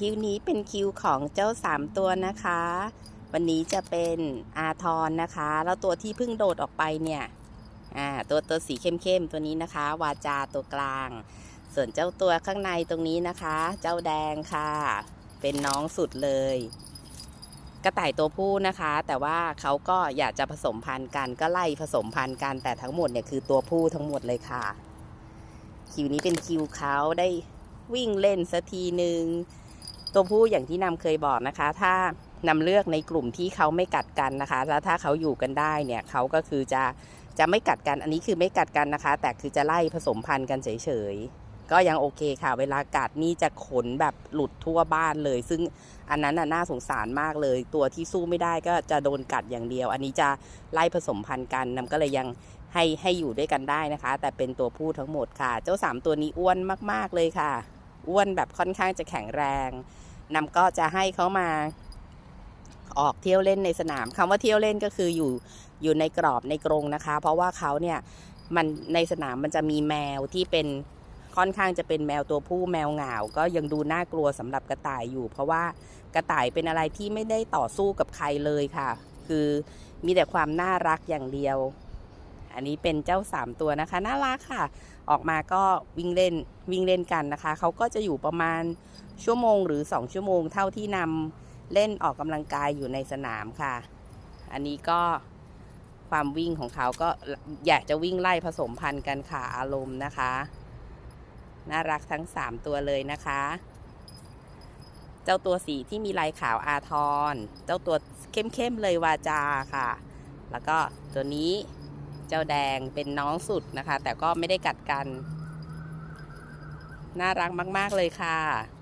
คิวนี้เป็นคิวของเจ้าสามตัวนะคะ วันนี้จะเป็นอาทรนะคะ แล้วตัวที่เพิ่งโดดออกไปเนี่ยอ่าตัวตัวสีเข้มๆตัวนี้นะคะ วาจาตัวกลาง ส่วนเจ้าตัวข้างในตรงนี้นะคะ เจ้าแดงค่ะ เป็นน้องสุดเลย กระต่ายตัวผู้นะคะ แต่ว่าเขาก็อยากจะผสมพันธุ์กันก็ไล่ผสมพันธุ์กันแต่ทั้งหมดเนี่ยคือตัวผู้ทั้งหมดเลยค่ะ คิวนี้เป็นคิวเขาได้วิ่งเล่นสักทีหนึ่ง ตัวผู้อย่างที่นำเคยบอกนะคะ ถ้านำเลือกในกลุ่มที่เขาไม่กัดกันนะคะแล้วถ้าเขาอยู่กันได้เนี่ยเขาก็คือจะจะไม่กัดกันอันนี้คือไม่กัดกันนะคะ แต่คือจะไล่ผสมพันธุ์กันเฉยๆก็ยังโอเคค่ะ เวลากัดนี่จะขนแบบหลุดทั่วบ้านเลย ซึ่งอันนั้นน่ะน่าสงสารมากเลย ตัวที่สู้ไม่ได้ก็จะโดนกัดอย่างเดียว อันนี้จะไล่ผสมพันธุ์กันนำก็เลยยังให้ให้อยู่ด้วยกันได้นะคะ แต่เป็นตัวผู้ทั้งหมดค่ะ เจ้าสามตัวนี้อ้วนมาก ๆ เลยค่ะ อ้วนแบบค่อนข้างจะแข็งแรงนำก็จะให้เขามาออกเที่ยวเล่นในสนามคำว่าเที่ยวเล่นก็คืออยู่อยู่ในกรอบในกรงนะคะ เพราะว่าเขาเนี่ยมันในสนามมันจะมีแมวที่เป็นค่อนข้างจะเป็นแมวตัวผู้แมวเหงาก็ยังดูน่ากลัวสำหรับกระต่ายอยู่ เพราะว่ากระต่ายเป็นอะไรที่ไม่ได้ต่อสู้กับใครเลยค่ะ คือมีแต่ความน่ารักอย่างเดียว อันนี้เป็นเจ้าสามตัวนะคะน่ารักค่ะ ออกมาก็วิ่งเล่นวิ่งเล่นกันนะคะเขาก็จะอยู่ประมาณชั่วโมงหรือ 2 ชั่วโมง เท่าที่นำเล่นออกกำลังกายอยู่ในสนามค่ะ อันนี้ก็ความวิ่งของเขาก็อยากจะวิ่งไล่ผสมพันธุ์กันค่ะอารมณ์นะคะ น่ารักทั้ง 3 ตัวเลยนะคะ เจ้าตัวสีที่มีลายขาวอาทร เจ้าตัวเข้มๆเลยวาจาค่ะ แล้วก็ตัวนี้ เจ้าแดงเป็นน้องสุดนะคะ แต่ก็ไม่ได้กัดกัน น่ารักมาก ๆ เลยค่ะ